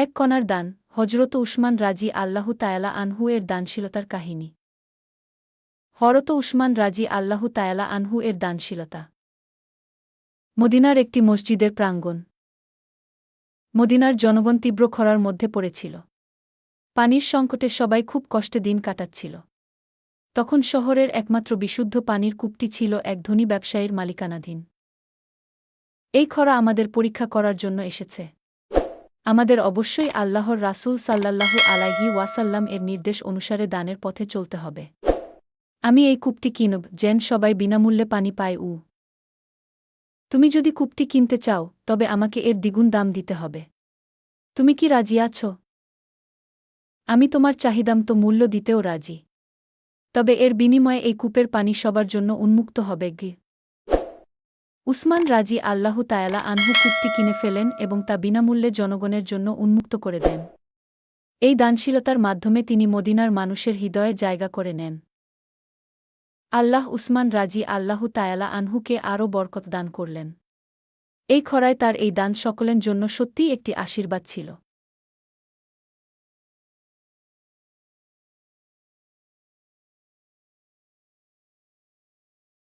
এক কণার দান হজরত উসমান রাজি আল্লাহু তায়ালা আনহু এর দানশীলতার কাহিনী। হরত উসমান রাজি আল্লাহু তায়ালা আনহু এর দানশীলতা। মদিনার একটি মসজিদের প্রাঙ্গণ। মদিনার জনগণ তীব্র খরার মধ্যে পড়েছিল। পানির সংকটে সবাই খুব কষ্টে দিন কাটাচ্ছিল। তখন শহরের একমাত্র বিশুদ্ধ পানির কূপটি ছিল এক ধনী ব্যবসায়ীর মালিকানাধীন। এই খরা আমাদের পরীক্ষা করার জন্য এসেছে। আমাদের অবশ্যই আল্লাহর রাসূল সাল্লাল্লাহু আলাইহি ওয়াসাল্লাম এর নির্দেশ অনুসারে দানের পথে চলতে হবে। আমি এই কূপটি কিনব, যেন সবাই বিনামূল্যে পানি পায় উ। তুমি যদি কূপটি কিনতে চাও, তবে আমাকে এর দ্বিগুণ দাম দিতে হবে। তুমি কি রাজি আছো? আমি তোমার চাহিদাম তো মূল্য দিতেও রাজি। তবে এর বিনিময়ে এই কূপের পানি সবার জন্য উন্মুক্ত হবে গি উসমান রাজি আল্লাহ তায়ালা আনহু কূপটি কিনে ফেলেন এবং তা বিনামূল্যে জনগণের জন্য উন্মুক্ত করে দেন। এই দানশীলতার মাধ্যমে তিনি মদিনার মানুষের হৃদয়ে জায়গা করে নেন। আল্লাহ উসমান রাজি আল্লাহ তায়ালা আনহুকে আরও বরকত দান করলেন। এই খরায় তার এই দান সকলের জন্য সত্যিই একটি আশীর্বাদ ছিল।